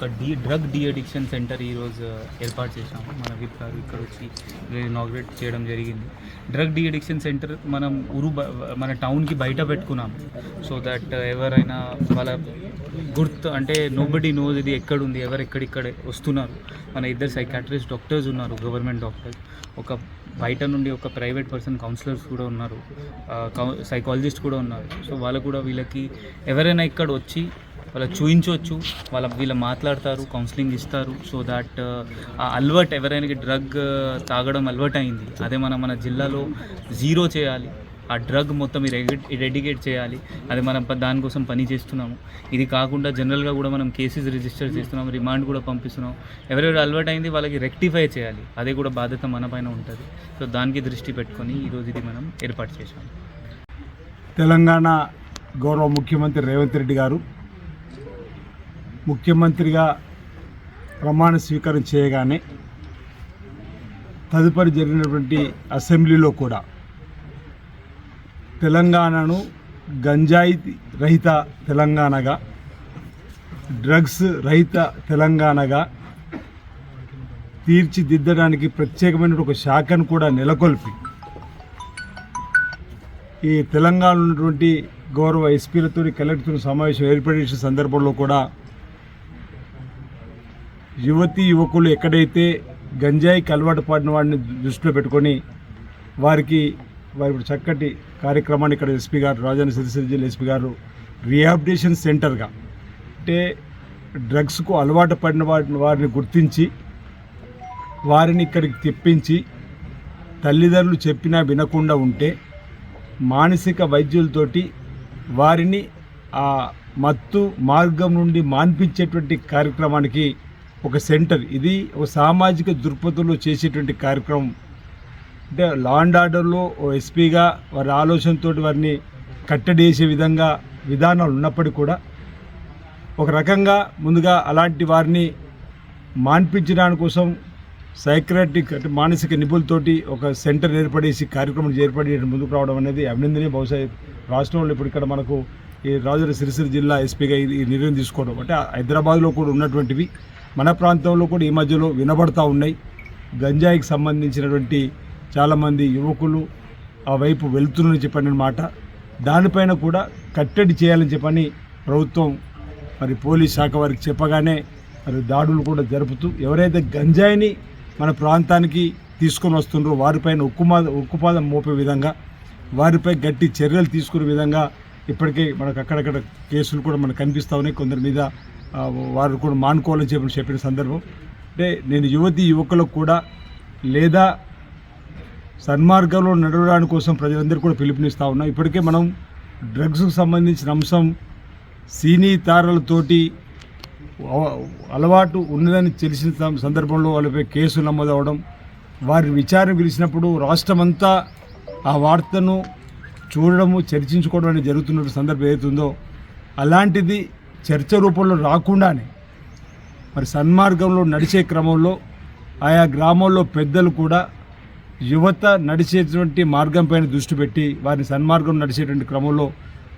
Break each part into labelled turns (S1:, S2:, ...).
S1: ఒక de drug de addiction centre ఈరోజు ఏర్పాటు చేశాము. మన విప్ గారు ఇక్కడ వచ్చి ఇనాగ్రేట్ చేయడం జరిగింది. డ్రగ్ డి అడిక్షన్ సెంటర్ మనం ఊరు మన టౌన్కి బయట పెట్టుకున్నాము. సో దట్ uh, ఎవరైనా వాళ్ళ గుర్తు అంటే నోబడి నోజ్ ఇది ఎక్కడుంది ఎవరు ఎక్కడిక్కడ వస్తున్నారు. మన ఇద్దరు సైకాట్రిస్ట్ డాక్టర్స్ ఉన్నారు గవర్నమెంట్ డాక్టర్స్ ఒక బయట నుండి ఒక ప్రైవేట్ పర్సన్ కౌన్సిలర్స్ కూడా ఉన్నారు. సైకాలజిస్ట్ కూడా ఉన్నారు. సో వాళ్ళు కూడా వీళ్ళకి ఎవరైనా ఇక్కడ వచ్చి వాళ్ళ చూయించవచ్చు వాళ్ళ వీళ్ళు మాట్లాడతారు కౌన్సిలింగ్ ఇస్తారు. సో దాట్ ఆ అలవాట్ ఎవరైనా డ్రగ్ తాగడం అలవాటు అయింది అదే మనం మన జిల్లాలో జీరో చేయాలి. ఆ డ్రగ్ మొత్తం రెడికేట్ చేయాలి. అది మనం దానికోసం పని చేస్తున్నాము. ఇది కాకుండా జనరల్గా కూడా మనం కేసెస్ రిజిస్టర్ చేస్తున్నాం రిమాండ్ కూడా పంపిస్తున్నాం ఎవరెవరు అలవాటు అయింది వాళ్ళకి రెక్టిఫై చేయాలి. అదే కూడా బాధ్యత మన పైన ఉంటుంది. సో దానికి దృష్టి పెట్టుకొని ఈరోజు ఇది మనం ఏర్పాటు చేశాము.
S2: తెలంగాణ గౌరవ ముఖ్యమంత్రి రేవంత్ రెడ్డి గారు ముఖ్యమంత్రిగా ప్రమాణ స్వీకారం చేయగానే తదుపరి జరిగినటువంటి అసెంబ్లీలో కూడా తెలంగాణను గంజాయి రహిత తెలంగాణగా డ్రగ్స్ రహిత తెలంగాణగా తీర్చిదిద్దడానికి ప్రత్యేకమైన ఒక శాఖను కూడా నెలకొల్పి ఈ తెలంగాణ ఉన్నటువంటి గౌరవ ఎస్పీలతో కలెక్టర్తో సమావేశం ఏర్పడే సందర్భంలో కూడా యువతి యువకులు ఎక్కడైతే గంజాయికి అలవాటు పడిన వాడిని దృష్టిలో పెట్టుకొని వారికి వారి ఇప్పుడు చక్కటి కార్యక్రమాన్ని ఇక్కడ ఎస్పీ గారు రాజాని సిరిసిల్ల జిల్లా ఎస్పీ గారు రిహాబిటేషన్ సెంటర్గా అంటే డ్రగ్స్కు అలవాటు పడిన వారిని వారిని గుర్తించి వారిని ఇక్కడికి తెప్పించి తల్లిదండ్రులు చెప్పినా వినకుండా ఉంటే మానసిక వైద్యులతోటి వారిని ఆ మత్తు మార్గం నుండి మాన్పించేటువంటి కార్యక్రమానికి ఒక సెంటర్ ఇది ఒక సామాజిక దృక్పథంలో చేసేటువంటి కార్యక్రమం. అంటే లా అండ్ ఆర్డర్లో ఓ ఎస్పీగా వారి ఆలోచనతో వారిని కట్టడి చేసే విధంగా విధానాలు ఉన్నప్పటికీ కూడా ఒక రకంగా ముందుగా అలాంటి వారిని మాన్పించడానికి కోసం సైక్రాటిక్ అంటే మానసిక నిపుణులతోటి ఒక సెంటర్ ఏర్పడేసి కార్యక్రమం ఏర్పడి ముందుకు రావడం అనేది అభినందనీయ. బహుశా రాష్ట్రంలో ఇప్పుడు ఇక్కడ మనకు ఈ రాజుల సిరిసిరి జిల్లా ఎస్పీగా ఇది ఈ నిర్ణయం తీసుకోవడం. అంటే హైదరాబాద్లో కూడా ఉన్నటువంటివి. మన ప్రాంతంలో కూడా ఈ మధ్యలో వినబడతా ఉన్నాయి. గంజాయికి సంబంధించినటువంటి చాలామంది యువకులు ఆ వైపు వెళ్తున్నారని చెప్పిన మాట. దానిపైన కూడా కట్టడి చేయాలని చెప్పని ప్రభుత్వం మరి పోలీస్ శాఖ వారికి చెప్పగానే మరి దాడులు కూడా జరుపుతూ ఎవరైతే గంజాయిని మన ప్రాంతానికి తీసుకొని వస్తుండ్రో వారిపైన ఉక్కుమాద ఉక్కుపాదం మోపే విధంగా వారిపై గట్టి చర్యలు తీసుకునే విధంగా ఇప్పటికే మనకు అక్కడక్కడ కేసులు కూడా మనకు కనిపిస్తూ ఉన్నాయి. కొందరి మీద వారు కూడా మానుకోవాలని చెప్పి చెప్పిన సందర్భం. అంటే నేను యువతి యువకులకు కూడా లేదా సన్మార్గంలో నడవడానికి కోసం ప్రజలందరూ కూడా పిలుపునిస్తూ ఉన్నాం. ఇప్పటికే మనం డ్రగ్స్కు సంబంధించిన అంశం సీనీ తారలతోటి అలవాటు ఉన్నదని తెలిసిన సందర్భంలో వాళ్ళపై కేసులు నమోదవడం వారి విచారణ పిలిచినప్పుడు రాష్ట్రమంతా ఆ వార్తను చూడడము చర్చించుకోవడం అనేది జరుగుతున్న సందర్భం ఏదైతుందో అలాంటిది చర్చ రూపంలో రాకుండానే మరి సన్మార్గంలో నడిచే క్రమంలో ఆయా గ్రామాల్లో పెద్దలు కూడా యువత నడిచేటువంటి మార్గం పైన దృష్టి పెట్టి వారిని సన్మార్గం నడిచేటువంటి క్రమంలో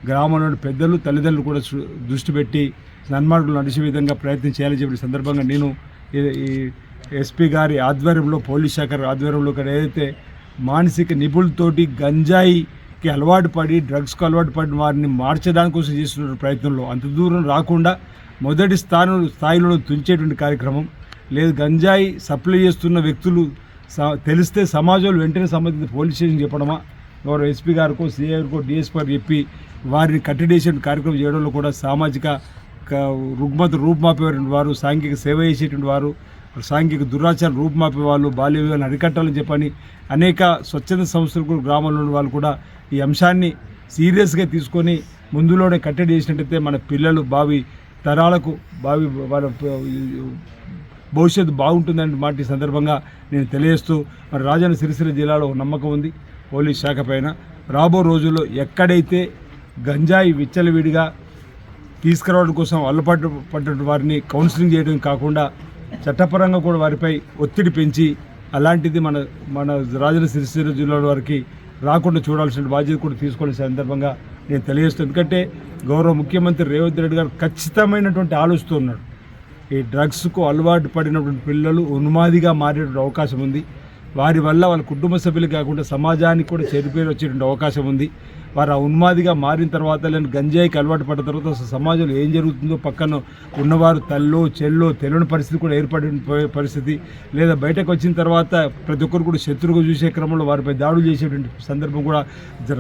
S2: గ్రామంలోని పెద్దలు తల్లిదండ్రులు కూడా దృష్టి పెట్టి సన్మార్గంలో నడిచే విధంగా ప్రయత్నం చేయాలని చెప్పిన సందర్భంగా నేను ఈ- ఎస్పీ గారి ఆధ్వర్యంలో పోలీస్ శాఖ ఆధ్వర్యంలో ఇక్కడ ఏదైతే మానసిక నిపుణులతోటి గంజాయి కి అలవాటు పడి డ్రగ్స్కు అలవాటు పడిన వారిని మార్చడానికి కోసం చేస్తున్న ప్రయత్నంలో అంత దూరం రాకుండా మొదటి స్థానం స్థాయిలో తుంచేటువంటి కార్యక్రమం. లేదు గంజాయి సప్లై చేస్తున్న వ్యక్తులు స- తెలిస్తే సమాజంలో వెంటనే సంబంధించిన పోలీస్ స్టేషన్ చెప్పడమా? గౌరవ ఎస్పీ గారికో సిఐ గారికో డిఎస్పీ గారు చెప్పి వారిని కట్టడేసే కార్యక్రమం చేయడంలో కూడా సామాజిక రుగ్మత రూపుమాపేటువంటి వారు సాంఘిక సేవ చేసేటువంటి వారు సాంఘిక దురాచారం రూపుమాపే వాళ్ళు బాల్య వివాహాన్ని అరికట్టాలని చెప్పని అనేక స్వచ్ఛంద సంస్థలు కూడా గ్రామంలో ఉన్న వాళ్ళు కూడా ఈ అంశాన్ని సీరియస్గా తీసుకొని ముందులోనే కట్టడి చేసినట్టయితే మన పిల్లలు భావి తరాలకు భావి వాళ్ళ భవిష్యత్తు బాగుంటుందనే మాట సందర్భంగా నేను తెలియజేస్తూ మరి రాజన్న సిరిసిల్ల జిల్లాలో ఒక నమ్మకం ఉంది పోలీస్ శాఖ పైన. రాబో రోజుల్లో ఎక్కడైతే గంజాయి విచ్చలవిడిగా తీసుకురావడం కోసం అల్లపట్టు పడ్డ వారిని కౌన్సిలింగ్ చేయడం కాకుండా చట్టపరంగా కూడా వారిపై ఒత్తిడి పెంచి అలాంటిది మన మన రాజన్న సిరిసిల్ల జిల్లాలో వారికి రాకుండా చూడాల్సిన బాధ్యత కూడా తీసుకోవాల్సిన సందర్భంగా నేను తెలియజేస్తాను ఎందుకంటే గౌరవ ముఖ్యమంత్రి రేవంత్ రెడ్డి గారు ఖచ్చితమైనటువంటి ఆలోచిస్తూ ఉన్నాడు. ఈ డ్రగ్స్కు అలవాటు పడినటువంటి పిల్లలు ఉన్మాదిగా మారే అవకాశం ఉంది. వారి వల్ల వాళ్ళ కుటుంబ సభ్యులు కాకుండా సమాజానికి కూడా చెడిపోయి వచ్చేటువంటి అవకాశం ఉంది. వారు ఆ ఉన్మాదిగా మారిన తర్వాత లేని గంజాయికి అలవాటు పడిన తర్వాత అసలు సమాజంలో ఏం జరుగుతుందో పక్కన ఉన్నవారు తల్లో చెల్లో తెలియని పరిస్థితి కూడా ఏర్పడిన పరిస్థితి. లేదా బయటకు వచ్చిన తర్వాత ప్రతి ఒక్కరు కూడా శత్రువుగా చూసే క్రమంలో వారిపై దాడులు చేసేటువంటి సందర్భం కూడా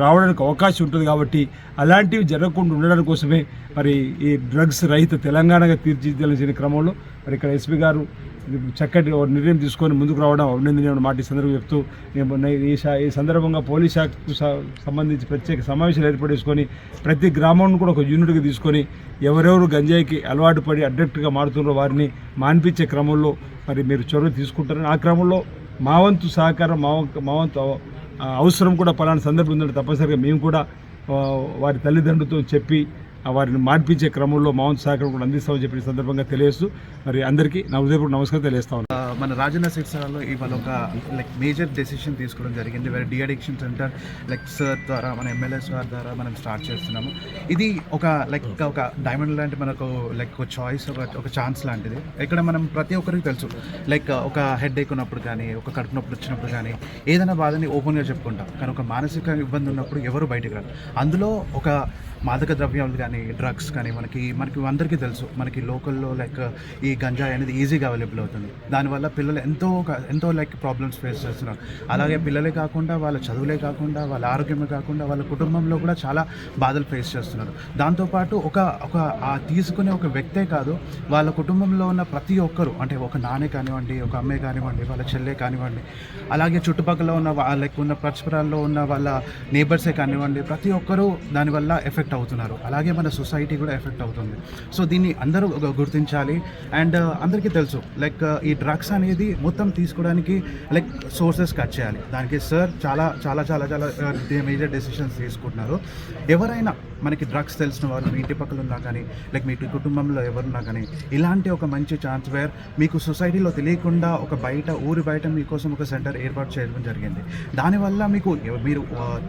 S2: రావడానికి అవకాశం ఉంటుంది కాబట్టి అలాంటివి జరగకుండా ఉండడం కోసమే మరి ఈ డ్రగ్స్ రహిత తెలంగాణగా తీర్చిదిద్దాల్సిన క్రమంలో మరి ఇక్కడ ఎస్పీ గారు చక్కటి ఒక నిర్ణయం తీసుకొని ముందుకు రావడం అభినందనీయమైన మాట ఈ సందర్భంగా చెప్తూ ఈ ఈ సందర్భంగా పోలీస్ శాఖకు స- సంబంధించి ప్రత్యేక సమావేశాలు ఏర్పడేసుకొని ప్రతి గ్రామాన్ని కూడా ఒక యూనిట్గా తీసుకొని ఎవరెవరు గంజాయికి అలవాటు పడి అడ్డక్ట్గా మారుతున్నారో వారిని మాన్పించే క్రమంలో మరి మీరు చొరవ తీసుకుంటారని ఆ క్రమంలో మా వంతు సహకారం మా మా వంతు అవసరం కూడా పలానా సందర్భం ఉందంటే తప్పనిసరిగా మేము కూడా వారి తల్లిదండ్రులతో చెప్పి వారిని మార్పించే క్రమంలో మౌన్ సహకారం కూడా అందిస్తామని చెప్పిన సందర్భంగా తెలియస్తూ మరి అందరికీ నా హృదయపూర్వక నమస్కారం తెలియస్తా ఉన్నాను.
S3: మన రాజన్న శిక్షణలో ఇవాళ ఒక లైక్ మేజర్ డెసిషన్ తీసుకోవడం జరిగింది. వేరే డిఅడిక్షన్ సెంటర్ లైక్ సార్ ద్వారా మన ఎమ్మెల్యే సార్ ద్వారా మనం స్టార్ట్ చేస్తున్నాము. ఇది ఒక లైక్ ఒక డైమండ్ లాంటి మనకు లైక్ ఒక చాయిస్ ఒక ఒక ఛాన్స్ లాంటిది. ఇక్కడ మనం ప్రతి ఒక్కరికి తెలుసు లైక్ ఒక హెడ్ ఏక్ ఉన్నప్పుడు కానీ ఒక కడుపు నొప్పి వచ్చినప్పుడు కానీ ఏదైనా బాధని ఓపెన్గా చెప్పుకుంటాం. కానీ ఒక మానసిక ఇబ్బంది ఉన్నప్పుడు ఎవరు బయటకు రారు. అందులో ఒక మాదక ద్రవ్యాలు కానీ డ్రగ్స్ కానీ మనకి మనకి అందరికీ తెలుసు. మనకి లోకల్లో లైక్ ఈ గంజాయి అనేది ఈజీగా అవైలబుల్ అవుతుంది. దానివల్ల పిల్లలు ఎంతో ఎంతో లైక్ ప్రాబ్లమ్స్ ఫేస్ చేస్తున్నారు. అలాగే పిల్లలే కాకుండా వాళ్ళ చదువులే కాకుండా వాళ్ళ ఆరోగ్యమే కాకుండా వాళ్ళ కుటుంబంలో కూడా చాలా బాధలు ఫేస్ చేస్తున్నారు. దాంతోపాటు ఒక ఒక ఆ తీసుకునే ఒక వ్యక్తే కాదు వాళ్ళ కుటుంబంలో ఉన్న ప్రతి ఒక్కరు అంటే ఒక నానే కానివ్వండి ఒక అమ్మే కానివ్వండి వాళ్ళ చెల్లె కానివ్వండి అలాగే చుట్టుపక్కల ఉన్న వాళ్ళకి ఉన్న పరిసరాల్లో ఉన్న వాళ్ళ నేబర్సే కానివ్వండి ప్రతి ఒక్కరూ దానివల్ల ఎఫెక్ట్ అవుతున్నారు. అలాగే మన సొసైటీ కూడా ఎఫెక్ట్ అవుతుంది. సో దీన్ని అందరూ గుర్తించాలి. అండ్ అందరికీ తెలుసు లైక్ ఈ డ్రగ్స్ అనేది మొత్తం తీసుకోవడానికి లైక్ సోర్సెస్ కట్ చేయాలి. దానికి సార్ చాలా చాలా చాలా చాలా మేజర్ డెసిషన్స్ తీసుకుంటున్నారు. ఎవరైనా మనకి డ్రగ్స్ తెలిసిన వాళ్ళు మీ ఇంటి పక్కల ఉన్నా కానీ లైక్ మీ కుటుంబంలో ఎవరున్నా కానీ ఇలాంటి ఒక మంచి ఛాన్స్ వేర్ మీకు సొసైటీలో తెలియకుండా ఒక బయట ఊరి బయట మీకోసం ఒక సెంటర్ ఏర్పాటు చేయడం జరిగింది. దానివల్ల మీకు మీరు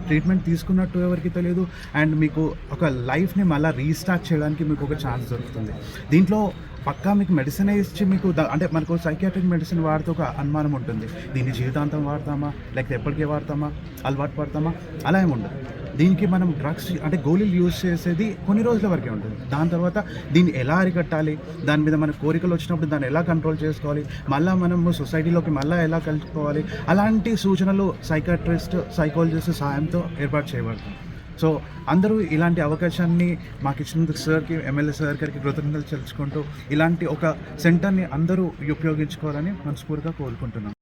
S3: ట్రీట్మెంట్ తీసుకున్నట్టు ఎవరికి తెలియదు అండ్ మీకు ఒక లైఫ్ని మళ్ళీ రీస్టార్ట్ చేయడానికి మీకు ఒక ఛాన్స్ దొరుకుతుంది. దీంట్లో పక్కా మీకు మెడిసిన్ ఇచ్చి మీకు అంటే మనకు సైకియాట్రిక్ మెడిసిన్ వాడితే ఒక అనుమానం ఉంటుంది. దీన్ని జీవితాంతం వాడతామా? లేకపోతే ఎప్పటికీ వాడతామా? అలవాటు పడతామా? అలా ఏమి ఉండదు. దీనికి మనం డ్రగ్స్ అంటే గోళీలు యూజ్ చేసేది కొన్ని రోజుల వరకే ఉంటుంది. దాని తర్వాత దీన్ని ఎలా అరికట్టాలి? దాని మీద మన కోరికలు వచ్చినప్పుడు దాన్ని ఎలా కంట్రోల్ చేసుకోవాలి? మళ్ళీ మనము సొసైటీలోకి మళ్ళీ ఎలా కలుపుకోవాలి? అలాంటి సూచనలు సైకాట్రిస్ట్ సైకాలజిస్ట్ సహాయంతో ఏర్పాటు చేయబడతాయి. సో అందరూ ఇలాంటి అవకాశాన్ని మాకు ఇచ్చినందుకు సార్కి ఎమ్మెల్యే సార్ గారికి కృతజ్ఞతలు తెలుసుకుంటూ ఇలాంటి ఒక సెంటర్ని అందరూ ఉపయోగించుకోవాలని మనస్ఫూర్తిగా కోరుకుంటున్నాం.